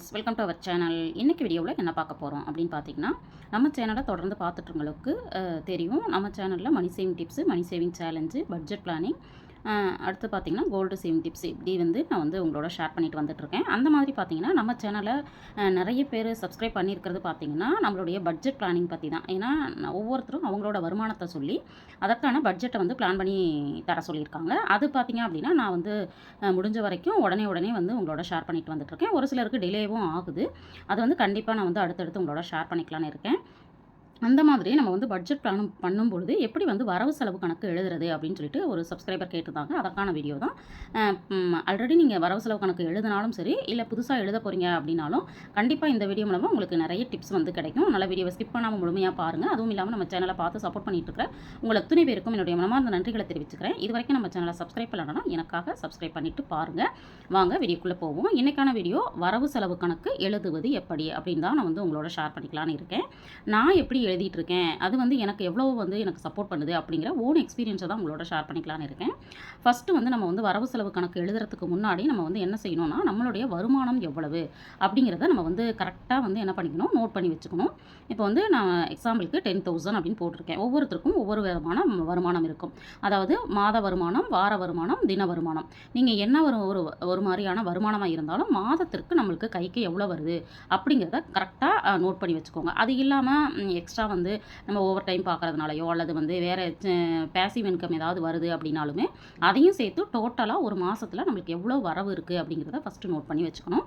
Friends welcome to our channel இன்றைக்கி வீடியோவில் என்ன பார்க்க போகிறோம் அப்படின்னு பார்த்தீங்கன்னா நம்ம சேனலை தொடர்ந்து பார்த்துட்ருங்களுக்கு தெரியும். நம்ம சேனலில் money saving tips money saving challenge budget planning அடுத்து பார்த்தீங்கன்னா கோல்டு சேவிங் டிப்ஸ் இப்படி வந்து நான் வந்து உங்களோட ஷேர் பண்ணிட்டு வந்துட்டுருக்கேன். அந்த மாதிரி பார்த்திங்கன்னா நம்ம சேனலை நிறைய பேர் சப்ஸ்கிரைப் பண்ணியிருக்கிறது பார்த்தீங்கன்னா நம்மளுடைய பட்ஜெட் பிளானிங் பற்றி தான். ஏன்னா ஒவ்வொருத்தரும் அவங்களோட வருமானத்தை சொல்லி அதற்கான பட்ஜெட்டை வந்து பிளான் பண்ணி தர சொல்லியிருக்காங்க. அது பார்த்திங்க அப்படின்னா நான் வந்து முடிஞ்ச வரைக்கும் உடனே உடனே வந்து உங்களோட ஷேர் பண்ணிட்டு வந்துட்டுருக்கேன். ஒரு சிலருக்கு டிலேவும் ஆகுது. அது வந்து கண்டிப்பாக நான் வந்து அடுத்தடுத்து உங்களோட ஷேர் பண்ணிக்கலான்னு இருக்கேன். அந்த மாதிரி நம்ம வந்து பட்ஜெட் பிளான் பண்ணும்பொழுது எப்படி வந்து வரவு செலவு கணக்கு எழுதுறது அப்படின்னு சொல்லிட்டு ஒரு சப்ஸ்கிரைபர் கேட்டிருந்தாங்க. அதற்கான வீடியோ தான். ஆல்ரெடி நீங்கள் வரவு செலவு கணக்கு எழுதினாலும் சரி இல்லை புதுசாக எழுத போகிறீங்க அப்படின்னாலும் கண்டிப்பாக இந்த வீடியோ மூலமாக உங்களுக்கு நிறைய டிப்ஸ் வந்து கிடைக்கும். நல்ல வீடியோவை ஸ்கிப் பண்ணாமல் முழுமையாக பாருங்கள் அதுவும் இல்லாமல் நம்ம சேனலை பார்த்து சப்போர்ட் பண்ணிட்டு இருக்கிற உங்களை துணை பேருக்கும் என்னுடைய மனமார்ந்த நன்றிகளை தெரிவிச்சுக்கிறேன். இது வரைக்கும் நம்ம சேனலை சப்ஸ்கிரைப் பண்ணலன்னா எனக்காக சப்ஸ்கிரைப் பண்ணிட்டு பாருங்கள் வாங்க வீடியோக்குள்ளே போவோம். இன்றைக்கான வீடியோ வரவு செலவு கணக்கு எழுதுவது எப்படி? அப்படின்னு தான் நான் வந்து உங்களோட ஷேர் பண்ணிக்கலான்னு இருக்கேன். நான் எப்படி எழுதிட்டு இருக்கேன் அது வந்து எனக்கு எவ்வளோ வந்து எனக்கு சப்போர்ட் பண்ணுது அப்படிங்கிற ஓன் எக்ஸ்பீரியன்ஸை தான் உங்களோட ஷேர் பண்ணிக்கலான்னு இருக்கேன். ஃபஸ்ட்டு வந்து நம்ம வந்து வரவு செலவு கணக்கு எழுதுறதுக்கு முன்னாடி நம்ம வந்து என்ன செய்யணும்னா நம்மளுடைய வருமானம் எவ்வளவு அப்படிங்கிறத நம்ம வந்து கரெக்டாக வந்து என்ன பண்ணிக்கணும் நோட் பண்ணி வச்சுக்கணும். இப்போ வந்து நான் எக்ஸாம்பிளுக்கு டென் தௌசண்ட் அப்படின்னு போட்டிருக்கேன். ஒவ்வொருத்தருக்கும் ஒவ்வொரு விதமான வருமானம் இருக்கும். அதாவது மாத வருமானம் வார வருமானம் தின வருமானம். நீங்கள் என்ன ஒரு ஒரு ஒரு மாதிரியான வருமானமாக இருந்தாலும் மாதத்திற்கு நம்மளுக்கு கைக்கு எவ்வளோ வருது அப்படிங்கிறத கரெக்டாக நோட் பண்ணி வச்சுக்கோங்க. அது இல்லாமல் எக்ஸ்ட்ரா எக்ஸ்ட்ரா வந்து நம்ம ஓவர் டைம் பார்க்குறதுனாலையோ அல்லது வந்து வேறு பேசிவ் இன்கம் ஏதாவது வருது அப்படின்னாலுமே அதையும் சேர்த்து டோட்டலாக ஒரு மாதத்தில் நம்மளுக்கு எவ்வளோ வரவு இருக்குது அப்படிங்கிறத ஃபஸ்ட்டு நோட் பண்ணி வச்சுக்கணும்.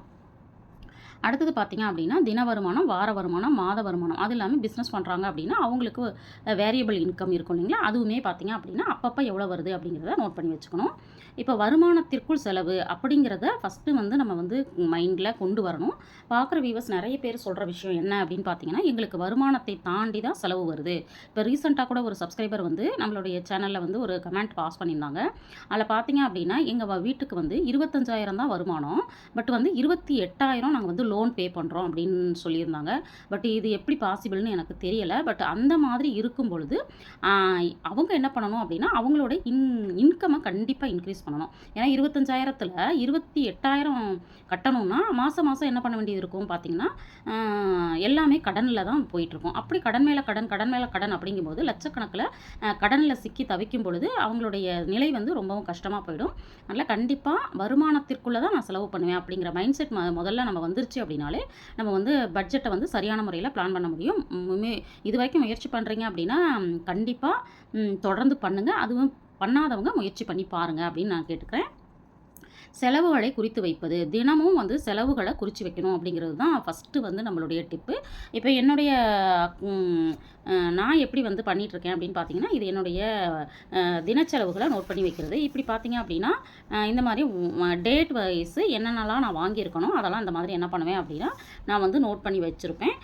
அடுத்தது பார்த்திங்க அப்படின்னா தின வருமானம் வார வருமானம் மாத வருமானம். அது இல்லாமல் பிஸ்னஸ் பண்ணுறாங்க அப்படின்னா அவங்களுக்கு வேரியபிள் இன்கம் இருக்கும் இல்லைங்களா? அதுவுமே பார்த்திங்க அப்படின்னா அப்பப்போ எவ்வளோ வருது அப்படிங்கிறத நோட் பண்ணி வச்சுக்கணும். இப்போ வருமானத்திற்குள் செலவு அப்படிங்கிறத ஃபஸ்ட்டு வந்து நம்ம வந்து மைண்டில் கொண்டு வரணும். பார்க்குற வியூவர்ஸ் நிறைய பேர் சொல்கிற விஷயம் என்ன அப்படின்னு பார்த்தீங்கன்னா எங்களுக்கு வருமானத்தை தாண்டி தான் செலவு வருது. இப்போ ரீசெண்டாக கூட ஒரு சப்ஸ்கிரைபர் வந்து நம்மளுடைய சேனலில் வந்து ஒரு கமெண்ட் பாஸ் பண்ணியிருந்தாங்க. அதில் பார்த்தீங்க அப்படின்னா எங்கள் வீட்டுக்கு வந்து இருபத்தஞ்சாயிரம் தான் வருமானம். பட் வந்து இருபத்தி எட்டாயிரம் நாங்கள் வந்து லோன் பே பண்ணுறோம் அப்படின்னு சொல்லியிருந்தாங்க. பட் இது எப்படி பாசிபிள்னு எனக்கு தெரியலை. பட் அந்த மாதிரி இருக்கும் பொழுது அவங்க என்ன பண்ணணும் அப்படின்னா அவங்களோட இன் இன்கம்மை கண்டிப்பாக இன்க்ரீஸ் பண்ணணும். ஏன்னா இருபத்தஞ்சாயிரத்தில் இருபத்தி எட்டாயிரம் கட்டணும்னா மாதம் மாதம் என்ன பண்ண வேண்டியது இருக்கும் பார்த்தீங்கன்னா எல்லாமே கடனில் தான் போயிட்டுருக்கும் அப்படி கடன் மேலே கடன் கடன் மேலே கடன் அப்படிங்கும்போது லட்சக்கணக்கில் கடனில் சிக்கி தவிக்கும் பொழுது அவங்களுடைய நிலை வந்து ரொம்பவும் கஷ்டமாக போயிடும். அதனால் கண்டிப்பாக வருமானத்திற்குள்ளே தான் நான் செலவு பண்ணுவேன் அப்படிங்கிற மைண்ட் செட் முதல்ல நம்ம வந்துருச்சு அப்படின்னாலே நம்ம வந்து பட்ஜெட்டை வந்து சரியான முறையில் பிளான் பண்ண முடியும். இது வரைக்கும் முயற்சி பண்ணுறீங்க அப்படின்னா கண்டிப்பாக தொடர்ந்து பண்ணுங்கள் அதுவும் பண்ணாதவங்க முயற்சி பண்ணி பாருங்கள் அப்படின்னு நான் கேட்டுக்கிறேன். செலவுகளை குறித்து வைப்பது. தினமும் வந்து செலவுகளை குறித்து வைக்கணும் அப்படிங்கிறது தான் ஃபஸ்ட்டு வந்து நம்மளுடைய டிப்பு இப்போ என்னுடைய நான் எப்படி வந்து பண்ணிகிட்ருக்கேன் அப்படின்னு பார்த்தீங்கன்னா இது என்னுடைய தினச்செலவுகளை நோட் பண்ணி வைக்கிறது. இப்படி பார்த்தீங்க அப்படின்னா இந்த மாதிரி டேட் வைஸு என்னென்னலாம் நான் வாங்கியிருக்கணும் அதெல்லாம் இந்த மாதிரி என்ன பண்ணுவேன் அப்படின்னா நான் வந்து நோட் பண்ணி வச்சுருப்பேன்.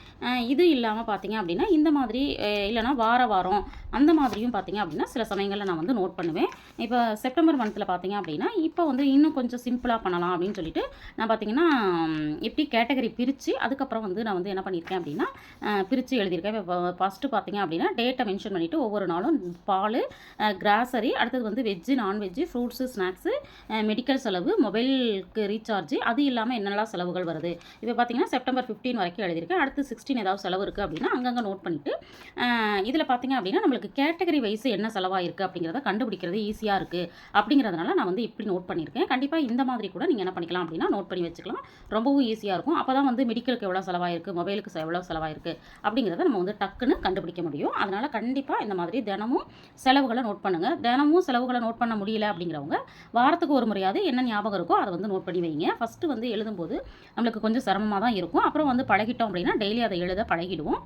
இது இல்லாமல் பார்த்தீங்க அப்படின்னா இந்த மாதிரி இல்லைனா வார வாரம் அந்த மாதிரியும் பார்த்தீங்க அப்படின்னா சில சமயங்களில் நான் வந்து நோட் பண்ணுவேன். இப்போ செப்டம்பர் மந்தில் பார்த்தீங்க அப்படின்னா இப்போ வந்து இன்னும் கொஞ்சம் சிம்பிளாக பண்ணலாம் அப்படின்னு சொல்லிட்டு நான் பார்த்தீங்கன்னா எப்படி கேட்டகரி பிரித்து அதுக்கப்புறம் வந்து நான் வந்து என்ன பண்ணியிருக்கேன் அப்படின்னா பிரித்து எழுதியிருக்கேன். இப்போ ஃபஸ்ட்டு பார்த்தீங்க அப்படின்னா டேட்டை மென்ஷன் பண்ணிவிட்டு ஒவ்வொரு நாளும் பால் கிராசரி அடுத்தது வந்து veg non veg fruits snacks medical செலவு மொபைலுக்கு ரீசார்ஜ் அது இல்லாமல் என்னெல்லாம் செலவுகள் வருது? இப்போ பார்த்தீங்கன்னா செப்டம்பர் ஃபிஃப்டீன் வரைக்கும் எழுதியிருக்கேன். அடுத்து சிக்ஸ்டீன் ஏதாவது செலவு இருக்குது அப்படின்னா அங்கங்கே நோட் பண்ணிவிட்டு இதில் பார்த்தீங்க அப்படின்னா நம்மளுக்கு கேட்டகரி வைஸ் என்ன செலவாக இருக்குது அப்படிங்கிறத கண்டுபிடிக்கிறது ஈஸியாக இருக்குது அப்படிங்கிறதுனால நான் வந்து இப்படி நோட் பண்ணியிருக்கேன். கண்டிப்பாக இந்த மாதிரி கூட நீங்கள் என்ன பண்ணிக்கலாம் அப்படின்னா நோட் பண்ணி வச்சுக்கலாம். ரொம்பவும் ஈஸியாக இருக்கும். அப்போ தான் வந்து மெடிக்கலுக்கு எவ்வளோ செலவாயிருக்கு மொபைலுக்கு எவ்வளோ செலவாயிருக்கு அப்படிங்கிறத நம்ம வந்து டக்குன்னு கண்டுபிடிக்க முடியும். அதனால் கண்டிப்பாக இந்த மாதிரி தினமும் செலவுகளை நோட் பண்ணுங்கள் தினமும் செலவுகளை நோட் பண்ண முடியல அப்படிங்கிறவங்க வாரத்துக்கு ஒரு முறையாவது என்ன ஞாபகம் இருக்கோ அதை வந்து நோட் பண்ணி வைங்க. ஃபஸ்ட்டு வந்து எழுதும்போது நம்மளுக்கு கொஞ்சம் சிரமமாக தான் இருக்கும். அப்புறம் வந்து பழகிட்டோம் அப்படின்னா டெய்லி அதை எழுத பழகிடுவோம்.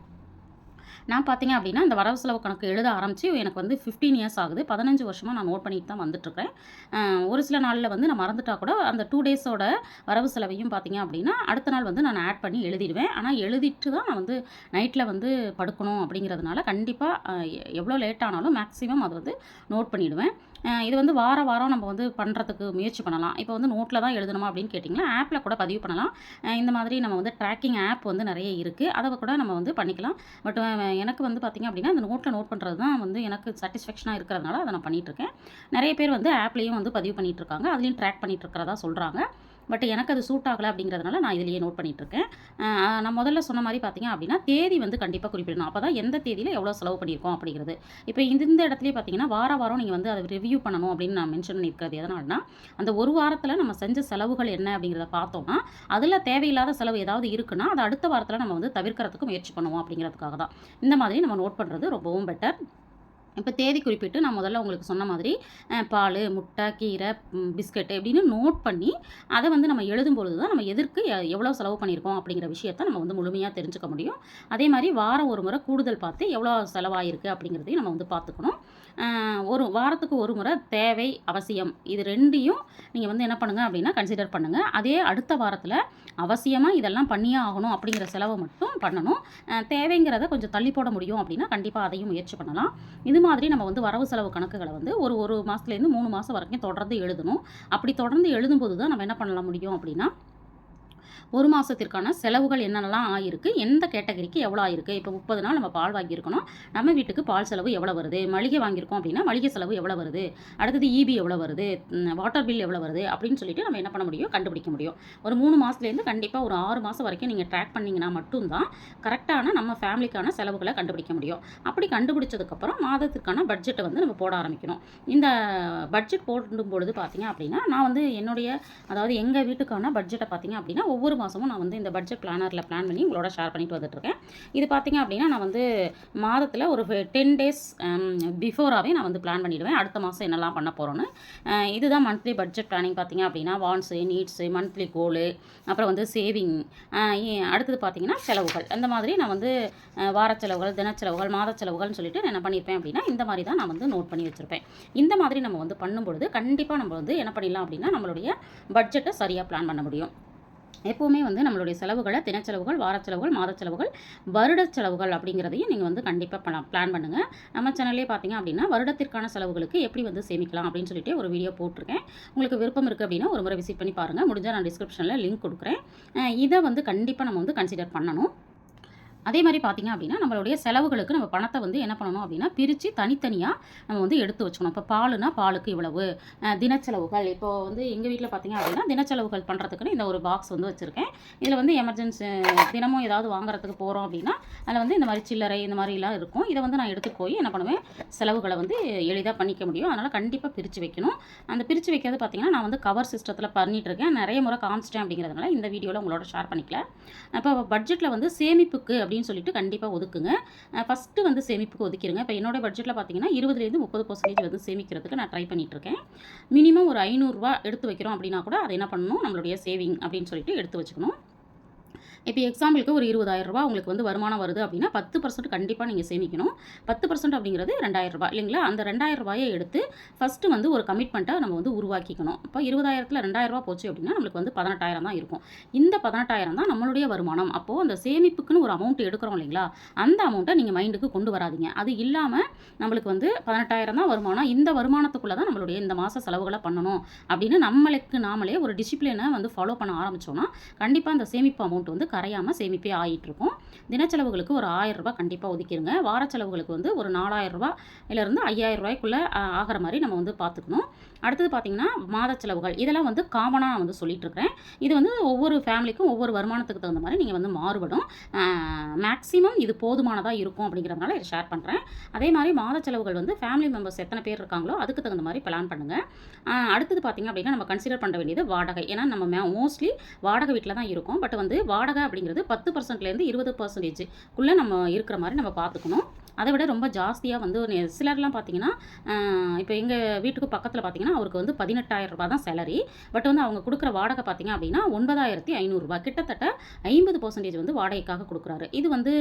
நான் பார்த்தீங்க அப்படின்னா இந்த வரவு செலவு கணக்கு எழுத ஆரம்பித்து எனக்கு வந்து ஃபிஃப்டீன் இயர்ஸ் ஆகுது. பதினஞ்சு வருஷமாக நான் நோட் பண்ணிட்டு தான் வந்துட்டுருக்கேன். ஒரு சில நாளில் வந்து நான் மறந்துட்டால் கூட அந்த டூ டேஸோட வரவு செலவையும் பார்த்தீங்க அப்படின்னா அடுத்த நாள் வந்து நான் ஆட் பண்ணி எழுதிடுவேன். ஆனால் எழுதிட்டு தான் நான் வந்து நைட்டில் வந்து படுக்கணும் அப்படிங்கிறதுனால கண்டிப்பாக எவ்வளோ லேட் ஆனாலும் மேக்ஸிமம் அதை வந்து நோட் பண்ணிவிடுவேன் இது வந்து வார வாரம் நம்ம வந்து பண்ணுறதுக்கு முயற்சி பண்ணலாம். இப்போ வந்து நோட்டில் தான் எழுதணுமா அப்படின்னு கேட்டிங்கன்னா ஆப்பில் கூட பதிவு பண்ணலாம். இந்த மாதிரி நம்ம வந்து ட்ராக்கிங் ஆப் வந்து நிறைய இருக்குது அதை கூட நம்ம வந்து பண்ணிக்கலாம். பட் எனக்கு வந்து பார்த்திங்க அப்படின்னா இந்த நோட்டில் நோட் பண்ணுறது தான் வந்து எனக்கு சாட்டிஸ்ஃபேக்ஷனாக இருக்கிறதுனால அதை நான் பண்ணிகிட்ருக்கேன் நிறைய பேர் வந்து ஆப்லேயும் வந்து பதிவு பண்ணிகிட்ருக்காங்க அதுலேயும் ட்ராக் பண்ணிகிட்ருக்கிறதா சொல்கிறாங்க பட் எனக்கு அது சூட் ஆகலை அப்படிங்கிறதுனால நான் இதிலேயே நோட் பண்ணிகிட்ருக்கேன் நான் முதல்ல சொன்ன மாதிரி பார்த்தீங்க அப்படின்னா தேதி வந்து கண்டிப்பாக குறிப்பிடணும். அப்போ தான் எந்த தேதியில் எவ்வளோ செலவு பண்ணியிருக்கோம் அப்படிங்கிறது. இப்போ இந்த இந்த இடத்துலயே பார்த்தீங்கன்னா வார வாரம் நீங்கள் வந்து அதை ரிவ்யூ பண்ணணும் அப்படின்னு நான் மென்ஷன் பண்ணியிருக்கிறது எதனால்னா அந்த ஒரு வாரத்தில் நம்ம செஞ்ச செலவுகள் என்ன அப்படிங்கிறத பார்த்தோம்னா அதில் தேவையில்லாத செலவு ஏதாவது இருக்குன்னா அதை அடுத்த வாரத்தில் நம்ம வந்து தவிர்க்கிறதுக்கு முயற்சி பண்ணுவோம் அப்படிங்கிறதுக்காக தான் இந்த மாதிரி நம்ம நோட் பண்ணுறது ரொம்பவும் பெட்டர் இப்போ தேதி குறிப்பிட்டு நான் முதல்ல உங்களுக்கு சொன்ன மாதிரி பால் முட்டை கீரை ம், பிஸ்கெட்டு நோட் பண்ணி அதை வந்து நம்ம எழுதும் பொழுது தான் நம்ம எதற்கு எ- எவ்வளோ செலவு பண்ணியிருக்கோம் அப்படிங்கிற விஷயத்த நம்ம வந்து முழுமையாக தெரிஞ்சுக்க முடியும். அதே மாதிரி வாரம் ஒரு முறை கூடுதல் பார்த்து எவ்வளோ செலவாயிருக்கு அப்படிங்கிறதையும் நம்ம வந்து பார்த்துக்கணும். ஒரு வாரத்துக்கு ஒரு முறை தேவை அவசியம் இது ரெண்டையும் நீங்கள் வந்து என்ன பண்ணுங்கள் அப்படின்னா கன்சிடர் பண்ணுங்கள் அதே அடுத்த வாரத்தில் அவசியமாக இதெல்லாம் பண்ணியே ஆகணும் அப்படிங்கிற செலவை மட்டும் பண்ணணும். தேவைங்கிறத கொஞ்சம் தள்ளி போட முடியும் அப்படின்னா கண்டிப்பாக அதையும் முயற்சி பண்ணலாம். இது மாதிரி நம்ம வந்து வரவு செலவு கணக்குகளை வந்து ஒரு ஒரு மாதத்துலேருந்து மூணு மாதம் வரைக்கும் தொடர்ந்து எழுதணும். அப்படி தொடர்ந்து எழுதும்போது தான் நம்ம என்ன பண்ணலாம் முடியும் அப்படின்னா ஒரு மாதத்திற்கான செலவுகள் என்னென்னலாம் ஆயிருக்கு? எந்த கேட்டகரிக்கு எவ்வளோ ஆயிருக்கு? இப்போ முப்பது நாள் நம்ம பால் வாங்கியிருக்கணும். நம்ம வீட்டுக்கு பால் செலவு எவ்வளோ வருது? மளிகை வாங்கியிருக்கோம் அப்படின்னா மளிகை செலவு எவ்வளோ வருது? அடுத்தது இபி எவ்வளோ வருது? வாட்டர் பில் எவ்வளோ வருது? அப்படின்னு சொல்லிட்டு நம்ம என்ன பண்ண முடியும்? கண்டுபிடிக்க முடியும். ஒரு மூணு மாதத்துலேருந்து கண்டிப்பாக ஒரு ஆறு மாதம் வரைக்கும் நீங்கள் ட்ராக் பண்ணிங்கன்னா மட்டும்தான் கரெக்டான நம்ம ஃபேமிலிக்கான செலவுகளை கண்டுபிடிக்க முடியும். அப்படி கண்டுபிடிச்சதுக்கப்புறம் மாதத்திற்கான பட்ஜெட்டை வந்து நம்ம போட ஆரம்பிக்கணும். இந்த பட்ஜெட் போடும் பொழுது பார்த்தீங்க அப்படின்னா நான் வந்து என்னுடைய அதாவது எங்கள் வீட்டுக்கான பட்ஜெட்டை பார்த்தீங்க அப்படின்னா ஒவ்வொரு மாதமும் நான் வந்து இந்த பட்ஜெட் பிளானரில் பிளான் பண்ணி உங்களோட ஷேர் பண்ணிட்டு வந்துட்டுருக்கேன். இது பார்த்தீங்க அப்படின்னா நான் வந்து மாதத்தில் ஒரு டென் டேஸ் பிஃபோராகவே நான் வந்து பிளான் பண்ணிடுவேன். அடுத்த மாதம் என்னெல்லாம் பண்ண போகிறோன்னு இதுதான் மந்த்லி பட்ஜெட் பிளானிங் பார்த்தீங்க அப்படின்னா வான்ஸு நீட்ஸு மந்த்லி கோலு அப்புறம் வந்து சேவிங் அடுத்தது பார்த்தீங்கன்னா செலவுகள். அந்த மாதிரி நான் வந்து வார செலவுகள் தினச்செலவுகள் மாத செலவுகள்னு சொல்லிட்டு நான் என்ன பண்ணியிருப்பேன் அப்படின்னா இந்த மாதிரி தான் நான் வந்து நோட் பண்ணி வச்சுருப்பேன். இந்த மாதிரி நம்ம வந்து பண்ணும்பொழுது கண்டிப்பாக நம்ம வந்து என்ன பண்ணிடலாம் அப்படின்னா நம்மளுடைய பட்ஜெட்டை சரியாக பிளான் பண்ண முடியும். எப்போவுமே வந்து நம்மளுடைய செலவுகளை தினச்செலவுகள் வாரச்செலவுகள் செலவுகள் மாதச் செலவுகள் வருடச் செலவுகள் அப்படிங்கிறதையும் நீங்கள் வந்து கண்டிப்பாக பிளான் பண்ணுங்கள் நம்ம சேனல்லே பார்த்தீங்க அப்படின்னா வருடத்திற்கான செலவுகளுக்கு எப்படி வந்து சேமிக்கலாம் அப்படின்னு சொல்லிட்டு ஒரு வீடியோ போட்டிருக்கேன். உங்களுக்கு விருப்பம் இருக்குது அப்படின்னா ஒரு முறை விசிட் பண்ணி பாருங்கள் முடிஞ்சால் நான் டிஸ்கிரிப்ஷனில் லிங்க் கொடுக்குறேன். இதை வந்து கண்டிப்பாக நம்ம வந்து கன்சிடர் பண்ணணும். அதே மாதிரி பார்த்திங்க அப்படின்னா நம்மளுடைய செலவுகளுக்கு நம்ம பணத்தை வந்து என்ன பண்ணணும் அப்படின்னா பிரித்து தனித்தனியாக நம்ம வந்து எடுத்து வச்சுக்கணும். இப்போ பாலுனா பாலுக்கு இவ்வளவு. தினச்செலவுகள். இப்போ வந்து எங்கள் வீட்டில் பார்த்தீங்க அப்படின்னா தினச்செலவுகள் பண்ணுறதுக்குன்னு இந்த ஒரு பாக்ஸ் வந்து வச்சுருக்கேன். இதில் வந்து எமர்ஜென்சி தினமும் ஏதாவது வாங்குறதுக்கு போகிறோம் அப்படின்னா அதில் வந்து இந்த மாதிரி சில்லறை இந்த மாதிரிலாம் இருக்கும். இதை வந்து நான் எடுத்து போய் என்ன பண்ணுவேன் செலவுகளை வந்து எளிதாக பண்ணிக்க முடியும். அதனால் கண்டிப்பாக பிரித்து வைக்கணும். அந்த பிரித்து வைக்கிறது பார்த்திங்கன்னா நான் வந்து கவர் சிஸ்டத்தில் பண்ணிட்டுருக்கேன் நிறைய முறை காமிச்சிட்டேன் அப்படிங்கிறதுனால இந்த வீடியோவில் உங்களோட ஷேர் பண்ணிக்கல. இப்போ பட்ஜெட்டில் வந்து சேமிப்புக்கு அப்படின்னு சொல்லிட்டு கண்டிப்பாக ஒதுக்குங்க. ஃபஸ்ட்டு வந்து சேமிப்புக்கு ஒதுக்கிடுங்க இப்போ என்னோட பட்ஜெட்டில் பார்த்தீங்கன்னா இருபதுலேருந்து முப்பது பர்சன்டேஜ் வந்து சேமிக்கிறதுக்கு நான் ட்ரை பண்ணிகிட்ருக்கேன் இருக்கேன் மினிமம் ஒரு ஐநூறுரூவா எடுத்து வைக்கிறோம் அப்படின்னா கூட அதை என்ன பண்ணணும்? நம்மளுடைய சேவிங் அப்படின்னு சொல்லிட்டு எடுத்து வச்சுக்கணும். இப்போ எக்ஸாம்பிளுக்கு ஒரு இருபதாயிரம் உங்களுக்கு வந்து வருமானம் வருது அப்படின்னா பத்து பர்சன்ட் கண்டிப்பாக நீங்கள் சேமிக்கணும். பத்து பர்சன்ட் அப்படிங்கிறது ரெண்டாயிரம் ரூபாய். இல்லைங்களா? அந்த ரெண்டாயிரம் ரூபாயை எடுத்து ஃபஸ்ட்டு வந்து ஒரு கமிட்மெண்ட்டை நம்ம வந்து உருவாக்கிக்கணும். இப்போ இருபதாயிரத்தில் ரெண்டாயிரம் போச்சு அப்படின்னா நம்மளுக்கு வந்து பதினெட்டாயிரம் தான் இருக்கும். இந்த பதினெட்டாயிரம் தான் நம்மளுடைய வருமானம். அப்போது அந்த சேமிப்புக்குன்னு ஒரு அமௌண்ட் எடுக்கிறோம் இல்லைங்களா? அந்த அமௌண்ட்டை நீங்கள் மைண்டுக்கு கொண்டு வராதீங்க. அது இல்லாமல் நம்மளுக்கு வந்து பதினெட்டாயிரம் தான் வருமானம். இந்த வருமானத்துக்குள்ளே தான் நம்மளுடைய இந்த மாத செலவுகளை பண்ணணும். அப்படின்னு நம்மளுக்கு நாமளே ஒரு டிசிப்ளினை வந்து ஃபாலோ பண்ண ஆரம்பிச்சோம்னா கண்டிப்பாக அந்த சேமிப்பு அமௌண்ட் வந்து கரையாமல் சேமிப்பே ஆகிட்டுருக்கும் தினச்செலவுகளுக்கு ஒரு ஆயிரரூபா கண்டிப்பாக ஒதுக்கிடுங்க வார செலவுகளுக்கு வந்து ஒரு நாலாயிரரூபா ரூபாயிலிருந்து ஐயாயிரரூபாய்க்குள்ளே ஆகிற மாதிரி நம்ம வந்து பார்த்துக்கணும் அடுத்தது பார்த்திங்கன்னா மாத செலவுகள் இதெல்லாம் வந்து காமனாக நான் வந்து சொல்லிட்டு இருக்கிறேன் இது வந்து ஒவ்வொரு ஃபேமிலிக்கும் ஒவ்வொரு வருமானத்துக்கு தகுந்த மாதிரி நீங்கள் வந்து மாறுபடும். மேக்ஸிமம் இது போதுமானதாக இருக்கும் அப்படிங்கிறதுனால இதை ஷேர் பண்ணுறேன் அதே மாதிரி மாத செலவுகள் வந்து ஃபேமிலி மெம்பர்ஸ் எத்தனை பேர் இருக்காங்களோ அதுக்கு தகுந்த மாதிரி பிளான் பண்ணுங்கள் அடுத்தது பார்த்தீங்க அப்படின்னா நம்ம கன்சிடர் பண்ண வேண்டியது வாடகை. ஏன்னா நம்ம மோஸ்ட்லி வாடகை வீட்டில் தான் இருக்கோம். பட் வந்து வாடகை அப்படிங்கிறது பத்து பர்சன்ட்லேருந்து இருபது பர்சன்டேஜுக்குள்ளே நம்ம இருக்கிற மாதிரி நம்ம பார்த்துக்கணும். அதை விட ரொம்ப ஜாஸ்தியாக வந்து சிலர்லாம் பார்த்தீங்கன்னா இப்போ எங்கள் வீட்டுக்கு பக்கத்தில் பார்த்தீங்கன்னா அவருக்கு வந்து பதினெட்டாயிரம் ரூபாய் தான் சேலரி பட் வந்து அவங்க கொடுக்குற வாடகை பார்த்தீங்க அப்படின்னா ஒன்பதாயிரத்தி ஐநூறுரூபா கிட்டத்தட்ட ஐம்பது பர்சன்டேஜ் வந்து வாடகைக்காக கொடுக்குறாரு. இது வந்து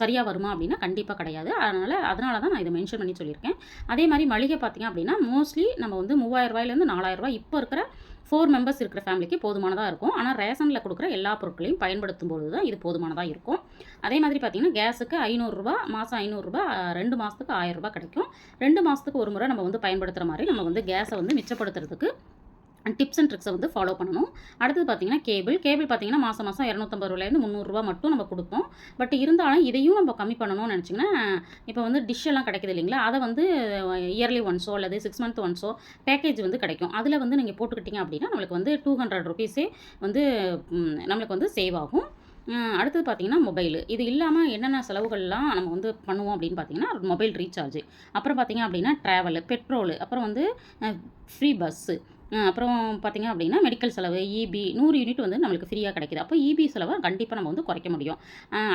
சரியாக வருமா அப்படின்னா கண்டிப்பாக கிடையாது. அதனால் அதனால தான் நான் இதை மென்ஷன் பண்ணி சொல்லியிருக்கேன். அதே மாதிரி மளிகை பார்த்தீங்க அப்படின்னா மோஸ்ட்லி நம்ம வந்து மூவாயிரம் ரூபாயிலேருந்து நாலாயிரம் இப்போ இருக்கிற ஃபோர் மெம்பர்ஸ் இருக்கிற ஃபேமிலிக்கு போதுமானதாக இருக்கும். ஆனால் ரேஷனில் கொடுக்குற எல்லா பொருட்களையும் பயன்படுத்தும் பொழுது தான் இது போதுமானதாக இருக்கும். அதே மாதிரி பார்த்தீங்கன்னா கேஸுக்கு ஐநூறுரூவா மாதம் ஐநூறுரூபா ரெண்டு மாதத்துக்கு ஆயிரம் ரூபாய் கிடைக்கும். ரெண்டு மாதத்துக்கு ஒரு முறை நம்ம வந்து பயன்படுத்துகிற மாதிரி நம்ம வந்து கேஸை வந்து மிச்சப்படுத்துறதுக்கு டிப்ஸ் அண்ட் ட்ரிக்ஸை வந்து ஃபாலோ பண்ணணும். அடுத்தது பார்த்தீங்கன்னா கேபிள் கேபிள் பார்த்தீங்கன்னா மாதம் மாதம் இரநூத்தம்பது ரூபாயிலேருந்து முந்நூறுரூவா மட்டும் நம்ம கொடுப்போம். பட் இருந்தாலும் இதையும் நம்ம கம்மி பண்ணணும்னு நினச்சிங்கன்னா இப்போ வந்து டிஷ் எல்லாம் கிடைக்குது இல்லைங்களா? அதை வந்து இயர்லி ஒன்ஸோ அல்லது சிக்ஸ் மந்த் ஒன்ஸோ பேக்கேஜ் வந்து கிடைக்கும். அதில் வந்து நீங்கள் போட்டுக்கிட்டிங்க அப்படின்னா நம்மளுக்கு வந்து டூ ஹண்ட்ரட் ருபீஸே வந்து நம்மளுக்கு வந்து சேவ் ஆகும். அடுத்தது பார்த்தீங்கன்னா மொபைல் இது இல்லாமல் என்னென்ன செலவுகள்லாம் நம்ம வந்து பண்ணுவோம் அப்படின்னு பார்த்தீங்கன்னா மொபைல் ரீசார்ஜ் அப்புறம் பார்த்தீங்க அப்படின்னா ட்ராவலு பெட்ரோலு அப்புறம் வந்து ஃப்ரீ பஸ்ஸு அப்புறம் பார்த்தீங்க அப்படின்னா மெடிக்கல் செலவு இபி நூறு யூனிட் வந்து நம்மளுக்கு ஃப்ரீயாக கிடைக்குது. அப்போ இபி செலவை கண்டிப்பாக நம்ம வந்து குறைக்க முடியும்.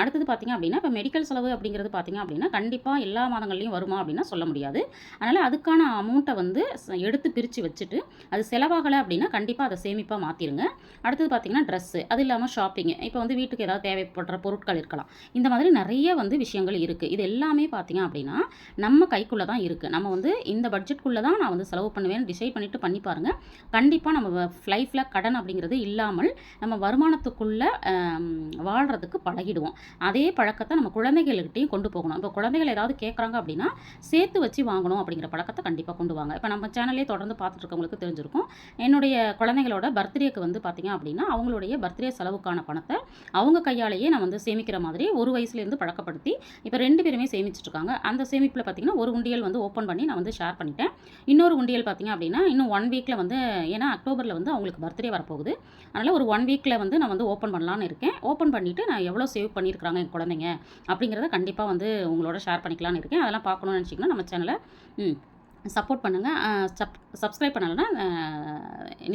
அடுத்தது பார்த்தீங்க அப்படின்னா இப்போ மெடிக்கல் செலவு அப்படிங்கிறது பார்த்தீங்க அப்படின்னா கண்டிப்பாக எல்லா மாதங்கள்லையும் வருமா அப்படின்னா சொல்ல முடியாது. அதனால் அதுக்கான அமௌண்ட்டை வந்து எடுத்து பிரித்து வச்சுட்டு அது செலவாகலை அப்படின்னா கண்டிப்பாக அதை சேமிப்பாக மாற்றிடுங்க அடுத்தது பார்த்தீங்கன்னா ட்ரெஸ்ஸு அது இல்லாமல் ஷாப்பிங் இப்போ வந்து வீட்டுக்கு ஏதாவது தேவைப்படுற பொருட்கள் இருக்கலாம். இந்த மாதிரி நிறைய வந்து விஷயங்கள் இருக்குது இது எல்லாமே பார்த்தீங்க அப்படின்னா நம்ம கைக்குள்ளே தான் இருக்குது நம்ம வந்து இந்த பட்ஜெட்குள்ளே தான் நான் வந்து செலவு பண்ணுவேன்னு டிசைட் பண்ணிவிட்டு பண்ணி பாருங்கள் கண்டிப்பாக நம்ம லைஃப்பில் கடன் அப்படிங்கிறது இல்லாமல் நம்ம வருமானத்துக்குள்ளே வாழ்கிறதுக்கு பழகிடுவோம். அதே பழக்கத்தை நம்ம குழந்தைகள்கிட்டையும் கொண்டு போகணும். இப்போ குழந்தைகள் ஏதாவது கேட்குறாங்க அப்படின்னா சேர்த்து வச்சு வாங்கணும் அப்படிங்கிற பழக்கத்தை கண்டிப்பாக கொண்டு வாங்க. இப்போ நம்ம சேனலே தொடர்ந்து பார்த்துட்டு இருக்கவங்களுக்கு தெரிஞ்சிருக்கும். என்னுடைய குழந்தைகளோட பர்த்டேக்கு வந்து பார்த்தீங்க அப்படின்னா அவங்களுடைய பர்த்டே செலவுக்கான பணத்தை அவங்க கையாலேயே நான் வந்து சேமிக்கிற மாதிரி ஒரு வயசுலேருந்து பழக்கப்படுத்தி இப்போ ரெண்டு பேருமே சேமிச்சிட்ருக்காங்க. அந்த சேமிப்பில் பார்த்தீங்கன்னா ஒரு உண்டியல் வந்து ஓப்பன் பண்ணி நான் வந்து ஷேர் பண்ணிட்டேன். இன்னொரு உண்டியல் பார்த்தீங்க அப்படின்னா இன்னும் ஒன் வீக்கில் வந்து ஏன்னா அக்டோபரில் வந்து அவங்களுக்கு பர்த்டே வரப்போகுது. அதனால் ஒரு ஒன் வீக்கில் வந்து நான் வந்து ஓப்பன் பண்ணலான்னு இருக்கேன். ஓப்பன் பண்ணிவிட்டு நான் எவ்வளோ சேவ் பண்ணியிருக்கிறாங்க என் குழந்தைங்க அப்படிங்கிறத கண்டிப்பாக வந்து உங்களோட ஷேர் பண்ணிக்கலாம்னு இருக்கேன். அதெல்லாம் பார்க்கணும்னு நினச்சிங்கன்னா நம்ம சேனலை சப்போர்ட் பண்ணுங்கள் சப் சப்ஸ்கிரைப் பண்ணலைன்னா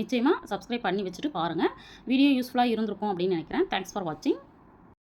நிச்சயமாக சப்ஸ்கிரைப் பண்ணி வச்சுட்டு பாருங்கள் வீடியோ யூஸ்ஃபுல்லாக இருந்திருக்கும் அப்படின்னு நினைக்கிறேன். தேங்க்ஸ் ஃபார் வாட்சிங்